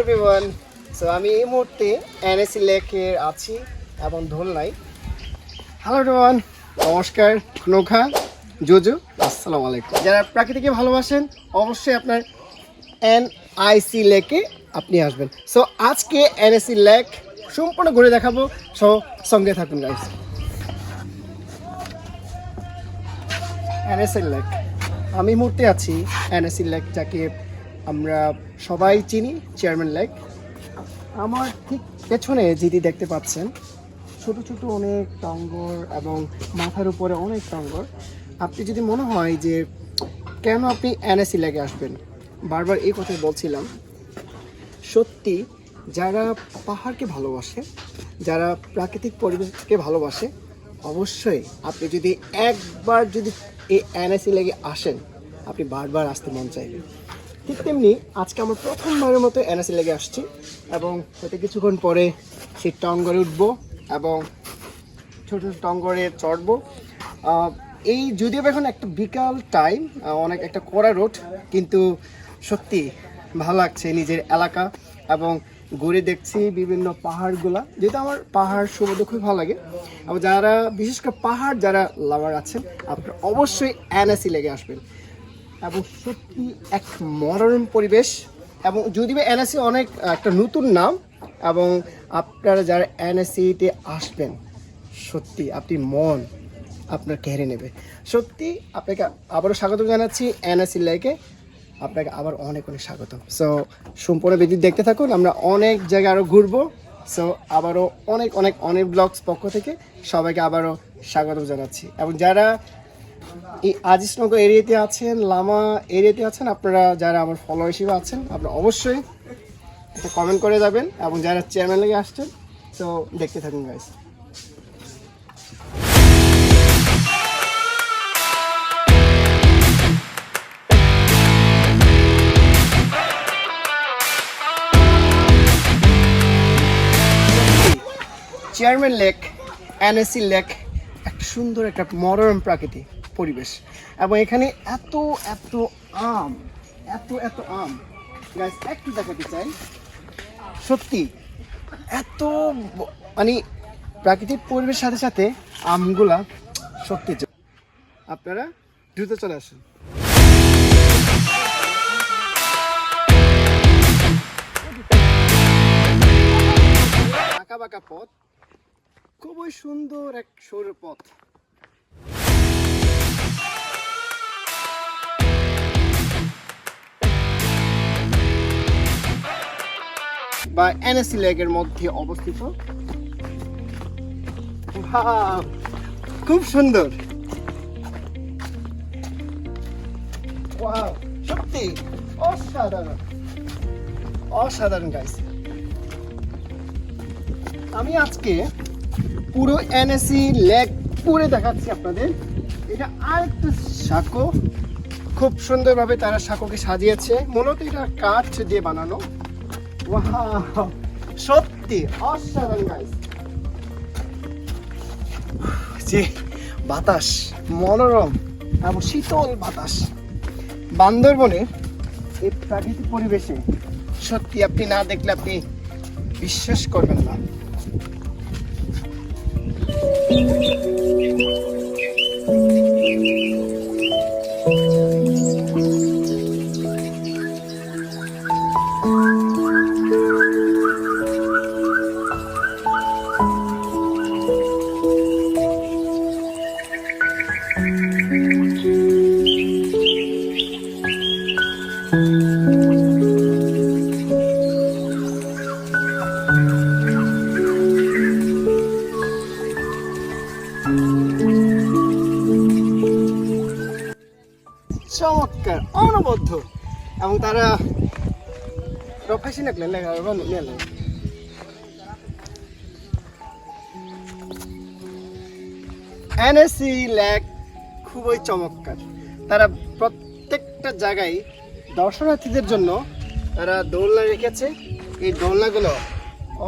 Everyone so আমি এই মুহূর্তে এনএসি লেকে আছি এবং ধোলনাই হ্যালো এভরিওয়ান নমস্কার নৌখা জুজু, আসসালামু আলাইকুম। যারা প্রাকৃতিকে ভালোবাসেন, অবশ্যই আপনার এন আইসি লেকে আপনি আসবেন। সো আজকে এনএসি লেক সম্পূর্ণ ঘুরে দেখাবো। সো সঙ্গে থাকুন গাইস এনএসএল লেক আমি মুহূর্তে আছি এনএসএল লেক যাকে আমরা সবাই চিনি চেয়ারম্যান লেক আমার ঠিক পেছনে যেটি দেখতে পাচ্ছেন, ছোট ছোট অনেক টঙ্গর এবং মাথার উপরে অনেক টঙ্গর আপনি যদি মনে হয় যে কেন আপনি এনএসি লেগে আসবেন, বারবার এই কথাই বলছিলাম। সত্যি, যারা পাহাড়কে ভালোবাসে, যারা প্রাকৃতিক পরিবেশকে ভালোবাসে, অবশ্যই আপনি যদি একবার যদি এই এনএসি লেগে আসেন, আপনি বারবার আসতে মন চাইবে। ঠিক তেমনি আজকে আমার প্রথমবারের মতো এনএসি লেগে আসছি এবং হয়তো কিছুক্ষণ পরে সেই টঙ্গরে উঠবো এবং ছোট ছোট টঙ্গরে চড়বো। এই যদিও এখন একটা বিকাল টাইম অনেক একটা কড়া রোড কিন্তু সত্যি ভালো লাগছে নিজের এলাকা এবং ঘুরে দেখছি বিভিন্ন পাহাড়গুলা। যেহেতু আমার পাহাড় সমুদ্র খুবই ভালো লাগে এবং যারা, বিশেষ করে পাহাড় যারা লাভার আছেন, আপনারা অবশ্যই এনএসি লেগে আসবেন। এবং সত্যি এক মনোরম পরিবেশ। এবং যদি বা এনএসি অনেক একটা নতুন নাম, এবং আপনারা যারা এনএসিতে আসবেন, সত্যি আপনি মন আপনার কেড়ে নেবে। সত্যি আপনাকে আবারও স্বাগত জানাচ্ছি এনএসি লেকে আপনাকে আবার অনেক অনেক স্বাগত সো সম্পূর্ণ বিদ্যুৎ দেখতে থাকুন, আমরা অনেক জায়গায় আরও ঘুরবো। সো আবারও অনেক অনেক অনেক ব্লগস পক্ষ থেকে সবাইকে আবারও স্বাগত জানাচ্ছি। এবং যারা এই আজিজনগর এরিয়াতে আছেন, লামা এরিয়াতে আছেন, আপনারা যারা আমার ফলো হিসেবে আছেন, আপনারা অবশ্যই একটা কমেন্ট করে যাবেন এবং যারা চ্যানেলে আসছেন, তো দেখতে থাকুন guys chairman lake NSC lake একটা সুন্দর একটা মনোরম প্রাকৃতিক পরিবেশ। এবং এখানে এত এত আম, এত এত আম। গাছ একটু দেখাতে চাই। সত্যি, এত মানে প্রাকৃতিক পরিবেশের সাথে সাথে আমগুলা সত্যি আপনারা দ্রুত চলে আসুন। আঁকা বাঁকা পথ। খুবই সুন্দর এক সরু পথ। বা এনএসি লেগের মধ্যে অবস্থিত। খুব সুন্দর। সত্যি অসাধারণ। অসাধারণ গাইস আমি আজকে পুরো এনএসি লেগ পুরে দেখাচ্ছি আপনাদের। এটা আর একটা সাঁকো। খুব সুন্দরভাবে তারা সাঁকোকে সাজিয়েছে। মূলত এটা কাঠ দিয়ে বানানো। সত্যি, অসাধারণ গাইস যে বাতাস, মনোরম এবং শীতল বাতাস। বান্দরবনের এই প্রাকৃতিক পরিবেশে সত্যি আপনি না দেখলে আপনি বিশ্বাস করবেন না। তারা লাগলেন লেখা নিলেন এনএসসি ল্যাক খুবই চমৎকার। তারা প্রত্যেকটা জায়গায় দর্শনার্থীদের জন্য তারা দোলনা রেখেছে। এই দোলনাগুলো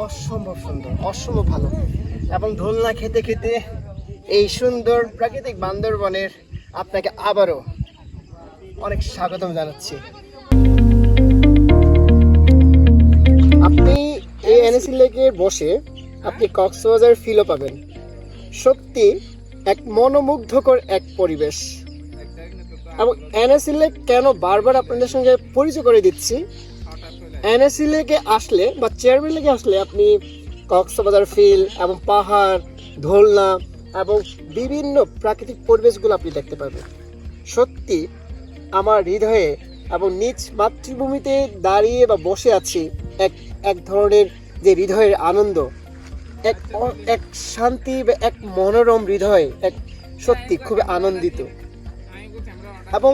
অসম্ভব সুন্দর, অসম্ভব ভালো। এবং দোলনা খেতে খেতে এই সুন্দর প্রাকৃতিক বান্দরবনের আপনাকে আবারও অনেক স্বাগতম জানাচ্ছি। আপনি এই এনএসি লেকে বসে আপনি কক্সবাজার ফিলও পাবেন। সত্যি এক মনোমুগ্ধকর এক পরিবেশ। এবং এনএসি লেক কেন বারবার আপনাদের সঙ্গে পরিচয় করে দিচ্ছি? এনএসি লেকে আসলে বা চেয়ারম্যান লেকে আসলে আপনি কক্সবাজার ফিল এবং পাহাড়, ধোলনা এবং বিভিন্ন প্রাকৃতিক পরিবেশগুলো আপনি দেখতে পাবেন। সত্যি আমার হৃদয়ে এবং নিজ মাতৃভূমিতে দাঁড়িয়ে বা বসে আছি এক এক ধরনের যে হৃদয়ের আনন্দ, এক এক শান্তি বা এক মনোরম হৃদয়, এক সত্যি খুবই আনন্দিত। এবং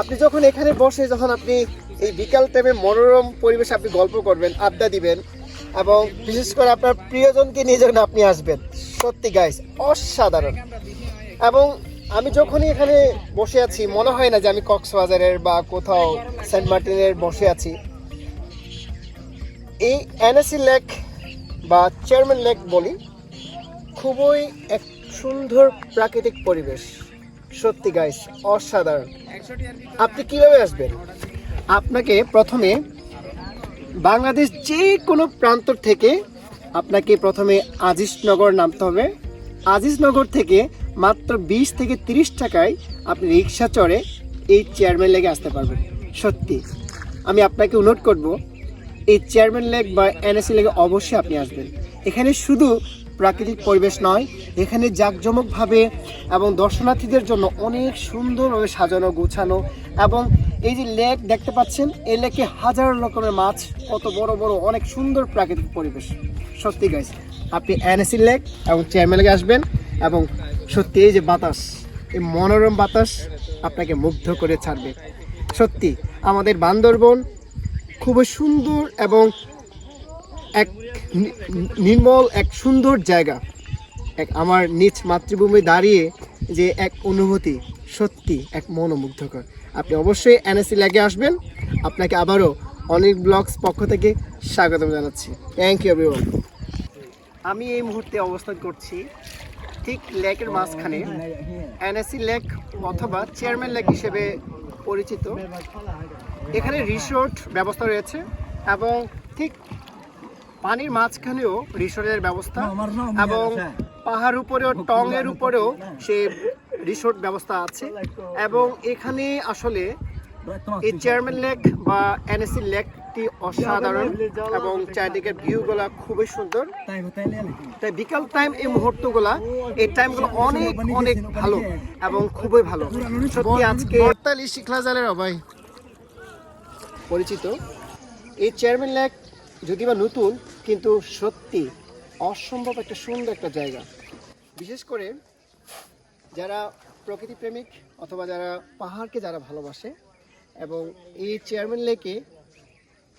আপনি যখন এখানে বসে, যখন আপনি এই বিকাল টাইমে মনোরম পরিবেশে আপনি গল্প করবেন, আড্ডা দিবেন, এবং বিশেষ করে আপনার প্রিয়জনকে নিয়ে যখন আপনি আসবেন, সত্যি গাইস অসাধারণ। এবং আমি যখনই এখানে বসে আছি, মনে হয় না যে আমি কক্সবাজারের বা কোথাও সেন্ট মার্টিনের বসে আছি। এই এনএসি লেক বা চেয়ারম্যান লেক বলি, খুবই এক সুন্দর প্রাকৃতিক পরিবেশ। সত্যি গাইস অসাধারণ। আপনি কীভাবে আসবেন? আপনাকে প্রথমে বাংলাদেশ যে কোনো প্রান্ত থেকে আপনাকে প্রথমে আজিজনগর নামতে হবে। আজিজনগর থেকে মাত্র বিশ থেকে তিরিশ টাকায় আপনি রিক্সা চড়ে এই চেয়ারম্যান লেগে আসতে পারবেন। সত্যি, আমি আপনাকে অনুরোধ করব এই চেয়ারম্যান লেক বা এনএসি লেগে অবশ্যই আপনি আসবেন। এখানে শুধু প্রাকৃতিক পরিবেশ নয়, এখানে জাঁকজমকভাবে এবং দর্শনার্থীদের জন্য অনেক সুন্দরভাবে সাজানো, গোছানো এবং এই যে লেক দেখতে পাচ্ছেন, এই লেকে হাজার রকমের মাছ, কত বড় বড়, অনেক সুন্দর প্রাকৃতিক পরিবেশ। সত্যি গাইস আপনি এনএসি লেক এবং চেয়ারম্যান লেগে আসবেন এবং সত্যি এই যে বাতাস, এই মনোরম বাতাস আপনাকে মুগ্ধ করে ছাড়বে। সত্যি, আমাদের বান্দরবন খুবই সুন্দর এবং এক নির্মল, এক সুন্দর জায়গা। এক আমার নিজ মাতৃভূমি দাঁড়িয়ে যে এক অনুভূতি সত্যি এক মনোমুগ্ধকর। আপনি অবশ্যই এনএসসি লেগে আসবেন। আপনাকে আবারও অনেক ব্লগস পক্ষ থেকে স্বাগত জানাচ্ছি। থ্যাংক ইউ এভরিওয়ান আমি এই মুহূর্তে অবস্থান করছি ঠিক লেকের মাঝখানে। এনএসসি লেক অথবা চেয়ারম্যান লেক হিসেবে পরিচিত। এখানে রিসোর্ট ব্যবস্থা রয়েছে এবং ঠিক পানির মাঝখানেও রিসোর্টের ব্যবস্থা এবং পাহাড় উপরেও টং এর উপরেও সে রিসোর্ট ব্যবস্থা আছে। এবং এখানে আসলে এই চেয়ারম্যান লেক বা এনএসসি লেকটি অসাধারণ এবং চারিদিকের ভিউগুলা খুবই সুন্দর। তাই বিকাল টাইম এই মুহূর্তগুলা এই টাইমগুলো অনেক অনেক ভালো এবং খুবই ভালো। সত্যি আজকে হরতালি শিখলা জালের অভাই পরিচিত। এই চেয়ারম্যান লেক যদি বা নতুন কিন্তু সত্যি অসম্ভব একটা সুন্দর একটা জায়গা। বিশেষ করে যারা প্রকৃতি প্রেমিক অথবা যারা পাহাড়কে যারা ভালোবাসে এবং এই চেয়ারম্যান লেকে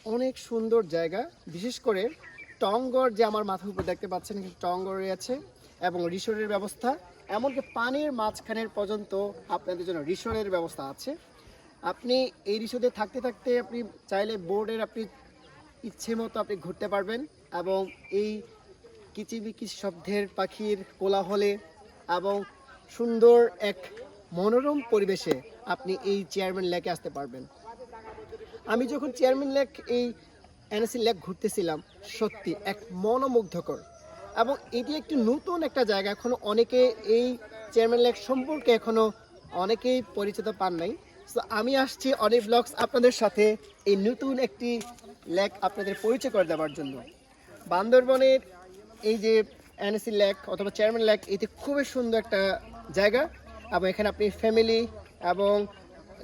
অনেক সুন্দর জায়গা, বিশেষ করে টংগড় যে আমার মাথার উপর দেখতে পাচ্ছেন টঙ্গর রয়েছে এবং রিসোর্টের ব্যবস্থা, এমনকি পানির মাঝখানের পর্যন্ত আপনাদের জন্য রিসোর্টের ব্যবস্থা আছে। আপনি এই রিসোর্টে থাকতে থাকতে আপনি চাইলে বোর্ডের আপনি ইচ্ছে মতো আপনি ঘুরতে পারবেন এবং এই কিচিবিকি শব্দের পাখির কোলাহলে এবং সুন্দর এক মনোরম পরিবেশে আপনি এই চেয়ারম্যান লেকে আসতে পারবেন। আমি যখন চেয়ারম্যান লেক এই এনএসি লেক ঘুরতেছিলাম, সত্যি এক মনোমুগ্ধকর। এবং এটি একটি নতুন একটা জায়গা, এখনও অনেকে এই চেয়ারম্যান লেক সম্পর্কে এখনও অনেকেই পরিচিত পান নাই। তো আমি আসছি অনেক ব্লগস আপনাদের সাথে এই নতুন একটি লেক আপনাদের পরিচয় করে দেওয়ার জন্য। বান্দরবনের এই যে এনএসি লেক অথবা চেয়ারম্যান লেক, এটি খুবই সুন্দর একটা জায়গা। এবং এখানে আপনি ফ্যামিলি এবং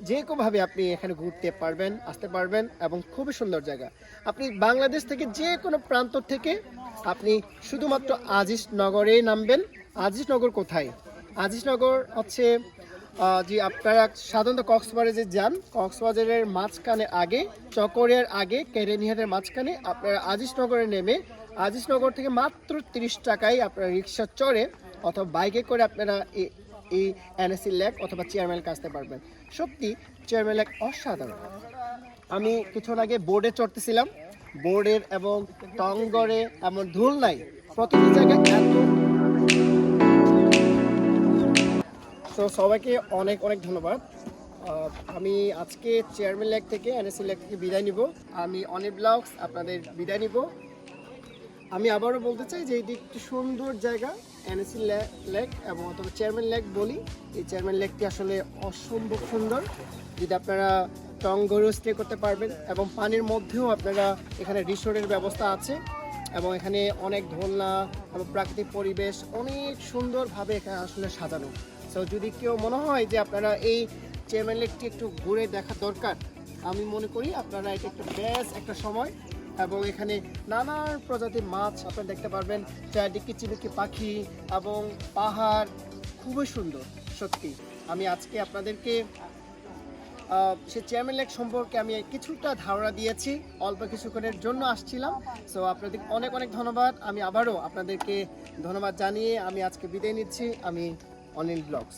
যে কোনোভাবে আপনি এখানে ঘুরতে পারবেন, আসতে পারবেন এবং খুবই সুন্দর জায়গা। আপনি বাংলাদেশ থেকে যে কোনো প্রান্ত থেকে আপনি শুধুমাত্র আজিজ নগরে নামবেন। আজিজ নগর কোথায়? আজিজ নগর হচ্ছে যে আপনারা সাধারণত কক্সবাজারে যান, কক্সবাজারের মাঝখানে আগে চকরিয়ার আগে, কেরেনিহাটের মাঝখানে আপনারা আজিজনগরে নেমে আজিজনগর থেকে মাত্র তিরিশ টাকায় আপনারা রিক্সা চড়ে অথবা বাইকে করে আপনারা এই- এনএসসি লেক অথবা চেয়ারম্যান আসতে পারবেন। সত্যি চেয়ারম্যান লেক অসাধারণ। আমি কিছুক্ষণ আগে বোর্ডে চড়তেছিলাম। বোর্ডের এবং টঙ্গরে এমন ধুল নাই। প্রতিটি জায়গায় এত তো সবাইকে অনেক অনেক ধন্যবাদ। আমি আজকে চেয়ারম্যান লেক থেকে এনএসি লেক থেকে বিদায় নিব। আমি অনেক ব্লগস, আপনাদের বিদায় নিব। আমি আবারও বলতে চাই যে এটি একটি সুন্দর জায়গা। এনএসি লেক এবং অথবা চেয়ারম্যান লেক বলি। এই চেয়ারম্যান লেকটি আসলে অসম্ভব সুন্দর যদি আপনারা টং গরু স্টে করতে পারবেন এবং পানির মধ্যেও আপনারা এখানে রিসোর্টের ব্যবস্থা আছে এবং এখানে অনেক দোলনা এবং প্রাকৃতিক পরিবেশ অনেক সুন্দরভাবে এখানে আসলে সাজানো। সো যদি কেউ মনে হয় যে আপনারা এই চেয়ারম্যান লেকটি একটু ঘুরে দেখা দরকার, আমি মনে করি আপনারা এটা একটা বেস্ট একটা সময় এবং এখানে নানা প্রজাতির মাছ আপনারা দেখতে পারবেন, চারিদিকে চিমিকি পাখি এবং পাহাড়, খুবই সুন্দর, সত্যি। আমি আজকে আপনাদেরকে সে চেয়ারম্যান লেক সম্পর্কে আমি কিছুটা ধারণা দিয়েছি, অল্প কিছুক্ষণের জন্য আসছিলাম। সো আপনাদের অনেক অনেক ধন্যবাদ। আমি আবারও আপনাদেরকে ধন্যবাদ জানিয়ে আমি আজকে বিদায় নিচ্ছি। আমি অনিল ব্লগস।